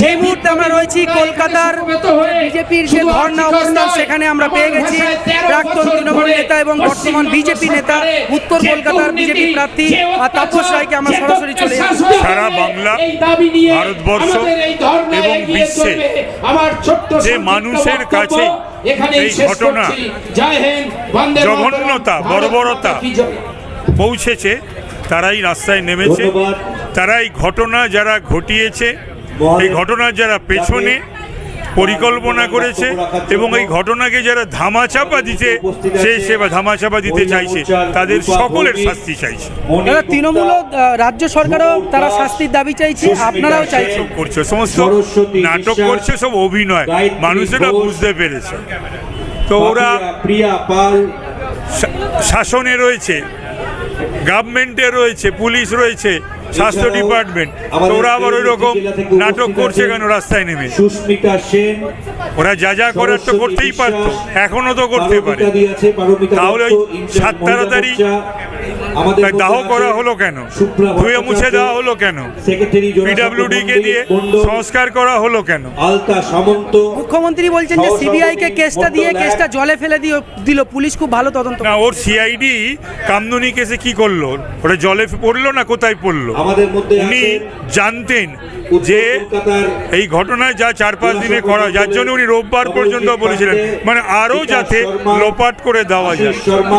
যে মুহূর্তে আমরা রয়েছি কলকাতার বিজেপির যে ধর্ণা অবস্থান সেখানে আমরা পেয়ে গেছি প্রাক্তন তৃণমূল নেতা এবং বর্তমান বিজেপি নেতা উত্তর কলকাতার বিজেপি প্রার্থী আর তাপস রায়কে আমরা সরাসরি চলে সারা বাংলা, ভারতবর্ষ এবং বিশ্বে যে মানুষের কাছে এই ঘটনা, জঘন্যতা, বর্বরতা পৌঁছেছে তারাই রাস্তায় নেমেছে। তারাই ঘটনা যারা ঘটিয়েছে এই ঘটনার যারা পেছনে পরিকল্পনা করেছে এবং এই ঘটনাকে যারা ধামাচাপা দিতে সে সে বা ধামাচাপা দিতে চাইছে তাদের সকলের শাস্তি চাইছে। তৃণমূল রাজ্য সরকারও তারা শাস্তির দাবি চাইছে আপনারাও চাইছে করছে সমস্ত নাটক করছে সব অভিনয়। মানুষেরা বুঝতে পেরেছে। তো ওরা প্রিয়া পাল শাসনে রয়েছে গভর্নমেন্টে রয়েছে পুলিশ রয়েছে স্বাস্থ্য ডিপার্টমেন্ট ওরা আবার ওই রকম নাটক করছে কেন রাস্তায় নেমে? সুস্মিতা সেন ওরা যা যা করার তো করতেই পারতো এখনও তো করতে পারে। তাহলে ওই সাত তাড়াতাড়ি দাহ করা হলো কেন? ধুয়ে মুছে দেওয়া হলো কেন? পিডাব্লিউডি কে দিয়ে সংস্কার করা হলো কেন? আলতা সামন্ত মুখ্যমন্ত্রী বলছেন যে সিবিআই কে কেসটা দিয়ে কেসটা জলে ফেলে দিয়ে দিল পুলিশ খুব ভালো তদন্ত না ওর সিআইডি কামদুনি কেসে কি করল? ওটা জলে পড়ল না কোথায় পড়ল? আমাদের মধ্যে উনি জানতেন যে এই ঘটনায় যা চার পাঁচ দিনে করা যার জন্য উনি রোববার পর্যন্ত বলেছিলেন। মানে আরও যাতে লোপাট করে দেওয়া যায়।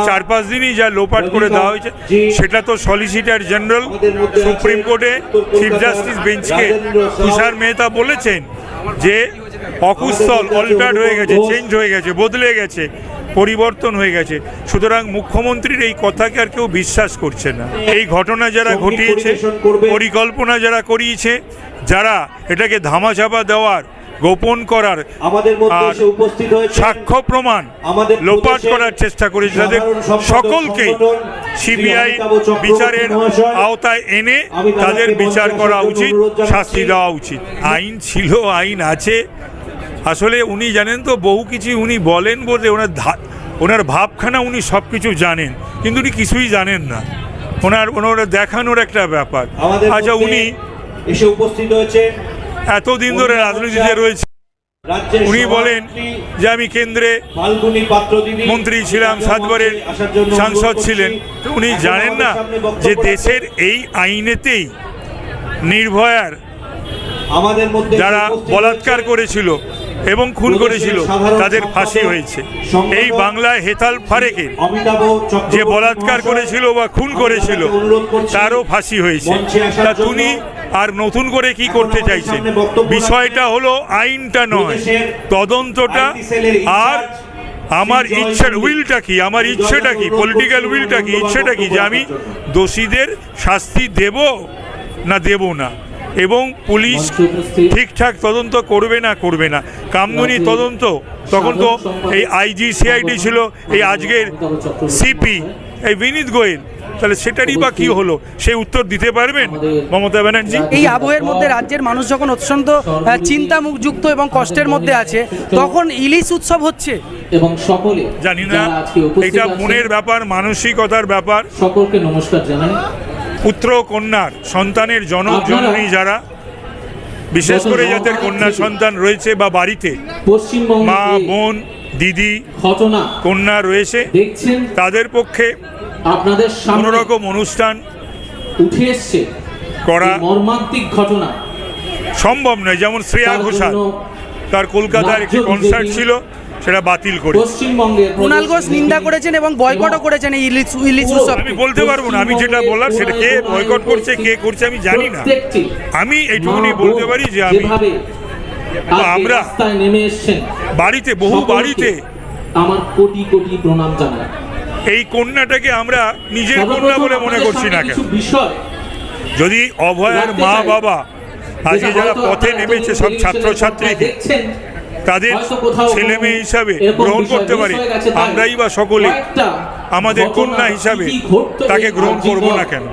চার পাঁচ দিনই যা লোপাট করে দেওয়া হয়েছে সেটা তো সলিসিটার জেনারেল সুপ্রিম কোর্টে চিফ জাস্টিস বেঞ্চকে তুষার মেহতা বলেছেন যে অকুস্থল অল্টার্ড হয়ে গেছে চেঞ্জ হয়ে গেছে বদলে গেছে। পরিবর্তন হয়ে গেছে। সুতরাং মুখ্যমন্ত্রীর এই কথাকে আর কেউ বিশ্বাস করছে না। এই ঘটনা যারা ঘটিয়েছে পরিকল্পনা যারা করিয়েছে যারা এটাকে ধামাচাপা দেওয়ার গোপন করার আমাদের মধ্যে উপস্থিত হয়েছে সাক্ষ্য প্রমাণ লোপাট করার চেষ্টা করেছে। তাদের সংগঠন সিবিআই বিচারের আওতায় এনে তাদের বিচার করা উচিত শাস্তি দেওয়া উচিত। আইন ছিল আইন আছে আসলে উনি জানেন তো বহু কিছু উনি বলেন বলে ওনার ধা- ওনার ভাবখানা উনি সব কিছু জানেন কিন্তু উনি কিছুই জানেন না। ওনার ওনার দেখানোর একটা ব্যাপার। আচ্ছা উনি এসে উপস্থিত হয়েছে। এতদিন ধরে রাজনীতিতে রয়েছে। উনি বলেন যে আমি কেন্দ্রে মন্ত্রী ছিলাম সাতবারের সাংসদ ছিলেন। উনি জানেন না যে দেশের এই আইনেতেই নির্ভয়ার যারা বলাৎকার করেছিল এবং খুন করেছিল তাদের ফাঁসি হয়েছে। এই বাংলায় হেতাল ফারেকে যে বলাৎকার করেছিল বা খুন করেছিল তারও ফাঁসি হয়েছে। তা তুমি আর নতুন করে কি করতে চাইছেন? বিষয়টা হলো আইনটা নয়। তদন্তটা আর আমার ইচ্ছের উইলটা কি? আমার ইচ্ছেটা কি? পলিটিক্যাল উইলটা কি? ইচ্ছেটা কি? যে আমি দোষীদের শাস্তি দেব না দেব না? এবং পুলিশ ঠিকঠাক তদন্ত করবে না করবে না। কামদুনি রাজ্যের তদন্ত তখন তো এই আইজি সিআইডি ছিল এই আজকের সিপি এই বিনীত গোয়েল। তাহলে সেটারই বা কি হলো? সেই উত্তর দিতে পারবেন? মমতা ব্যানার্জি? এই আবহের মধ্যে রাজ্যের মানুষ যখন অত্যন্ত চিন্তামুখযুক্ত এবং কষ্টের মধ্যে আছে তখন ইলিশ উৎসব হচ্ছে। এবং সকলে জানি না এটা মনের ব্যাপার মানসিকতার ব্যাপার। সকলকে নমস্কার জানাই। পুত্র কন্যার সন্তানের জনক জননী যারা বিশেষ করে যাদের কন্যা সন্তান রয়েছে বা বাড়িতে মা বোন দিদি কন্যা রয়েছে তাদের পক্ষে আপনাদের কোনো রকম অনুষ্ঠান উঠে এসছে করা মর্মান্তিক ঘটনা। সম্ভব নয় যেমন শ্রেয়া ঘোষাল তার কলকাতার একটি কনসার্ট ছিল সেটা বাতিল করে। পশ্চিমবঙ্গের কুণাল ঘোষ নিন্দা করেছেন এবং বয়কটও করেছেন এই ইলিশ ইলিশ উৎসব আমি বলতে পারব না আমি যেটা বলার সেটা কে বয়কট করছে কে করছে আমি জানি না। আমি এইটুকুনি বলতে পারি যে আমি আমরা বাড়িতে বহু বাড়িতে আমার কোটি কোটি প্রণাম জানাই। এই কন্যাটাকে আমরা নিজের কন্যা বলে মনে করছি না কেন? যদি অভয়ার মা বাবা আজকে যারা পথে নেমেছে সব ছাত্রছাত্রীকে দেখছেন, তাদের ছেলে মেয়ে হিসাবে গ্রহণ করতে পারে। আমরাই বা সকলে আমাদের কন্যা হিসাবে তাকে গ্রহণ করব না কেন?